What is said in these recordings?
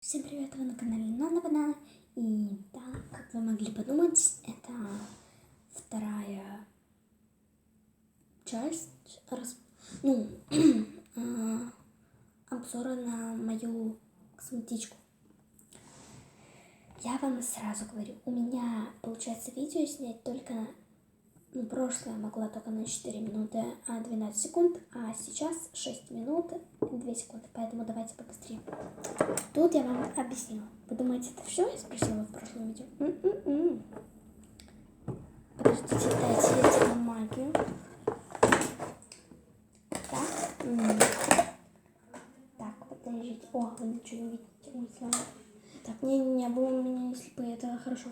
Всем привет, вы на канале Нана Банана. И да, как вы могли подумать, это вторая часть рас- ну, а, обзора на мою косметичку. Я вам сразу говорю, у меня получается видео снять только, ну, прошлое могла только на 4 минуты, а 12 секунд, а сейчас 6 минут и 2 секунды, поэтому давайте побыстрее. Тут я вам объяснила. Вы думаете, это все я спросила в прошлом видео? М-м-м. Подождите, дайте я сделаю магию. Так. м. Так, подождите. О, вы ничего не видите. Ой, слава. Так, не, не, было у меня не слепые, это хорошо.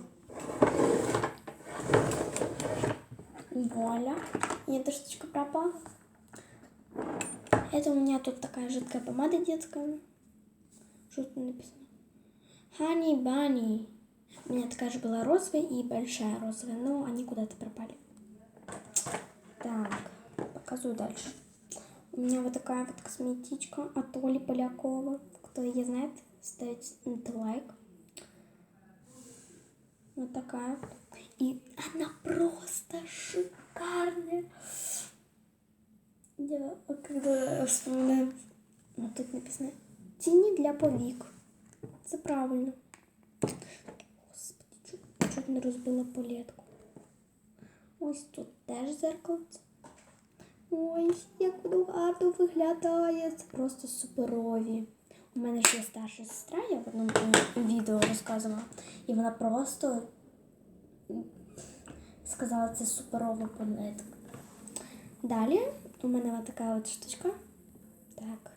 И эта штучка пропала. Это у меня тут такая жидкая помада детская. Тут написано? Honey Bunny. У меня такая же была розовая и большая розовая, но они куда-то пропали. Так, показываю дальше. У меня вот такая вот косметичка от Оли Полякова. Кто ее знает, ставите лайк. Вот такая. И она просто шикарная. Я когда вспоминаю, вот тут написано тени для повік. Це правильно. Господи, чуть, не розбила палетку. Ось тут теж зеркальце. Ой, як воно гарно виглядає. Це просто суперові. У мене ще старша сестра, я в одному відео розказувала. І вона просто сказала, це суперова палетка. Далі у мене така от штучка. Так.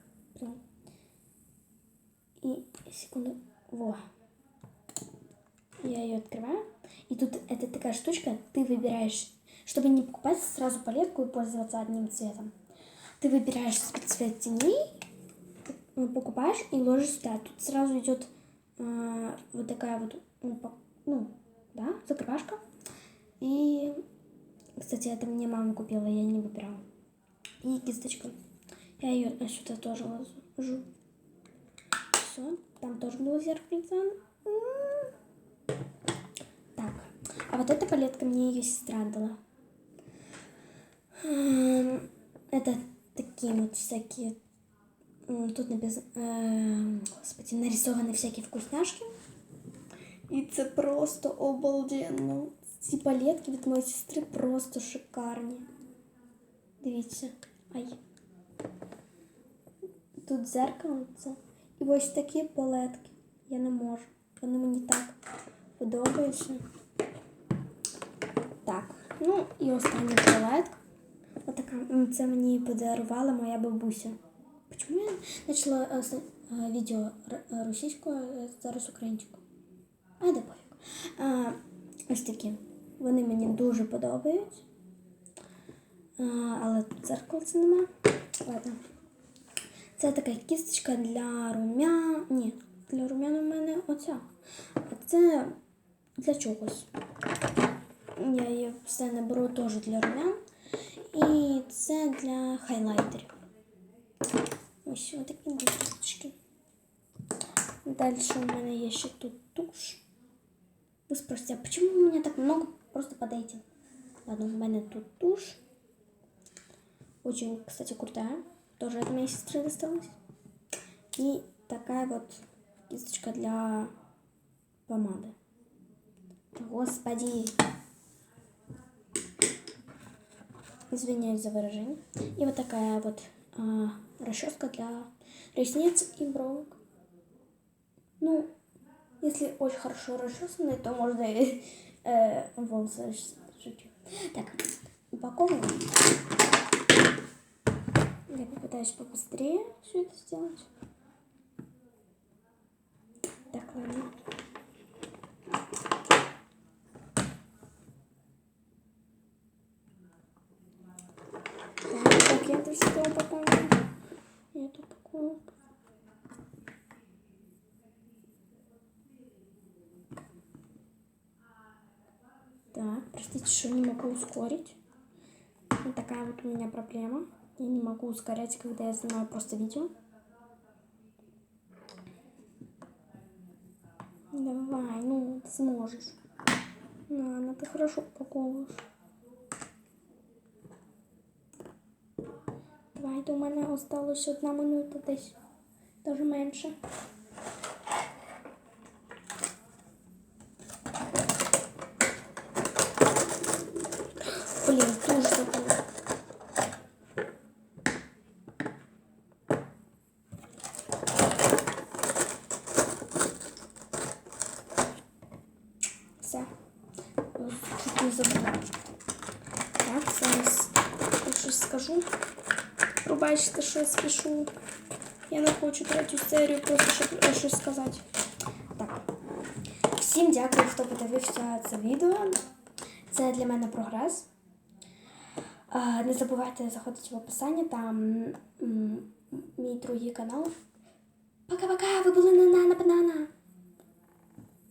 И секунду. Во. Я ее открываю. И тут это такая штучка, ты выбираешь, чтобы не покупать сразу палетку и пользоваться одним цветом. Ты выбираешь цвет теней, покупаешь и ложишь сюда. Тут сразу идет э, вот такая вот, ну, да, закрывашка. И, кстати, это мне мама купила, я не выбирала. И кисточка. Я ее сюда тоже ложу. Все, там тоже было зеркальце. М. Так, а вот эта палетка мне ее сестра дала. М, Это такие вот всякие... Тут написано... э, Господи, нарисованы всякие вкусняшки. І це просто обалденно. Ці палетки від моєї сестри просто шикарні. Дивіться. Ай. Тут дзеркальце. І ось такі палетки. Я не можу. Вони мені так подобаються. Так, ну і остання палетка. Отака. Це мені подарувала моя бабуся. Чому я почала с- е, відео російською, е, зараз українською? А, де пофіг. Ось такі. Вони мені дуже подобаються. А, але дзеркальця нема. Ладно. Це така кісточка для румян. Ні, для румян у мене оця. А це для чогось. Я її все не беру теж для румян. І це для хайлайтерів. Ось отакі кісточки. Далі у мене є ще тут туш. Вы спросите, а почему у меня так много? Просто подойти. Ладно, у меня тут тушь. Очень, кстати, крутая. Тоже от моей сестры досталась. И такая вот кисточка для помады. Господи. Извиняюсь за выражение. И вот такая вот а, расческа для ресниц и бровок. Ну, если очень хорошо расчесанные, то можно и э, волосы шучу. Так, упаковываем. Я попытаюсь побыстрее все это сделать. Так, ладно. Так, так, я это все упаковываю. Я это упаковываю. Так, простите, что не могу ускорить. Вот такая вот у меня проблема. Я не могу ускорять, когда я снимаю просто видео. Давай, ну, ты сможешь. Ну ты хорошо упаковуєш. Давайте, у мене осталось одна минута десь. Даже менше. Чуть. Так, зараз я щось скажу. Пробачте, що я спішу. Я не хочу третю серію, просто щоб е, щось сказати. Так. Всім дякую, хто подивився це відео. Це для мене прогрес. Не забувайте заходити в описання, там мій другий канал. Пока-пока! Ви були на Нана Банана!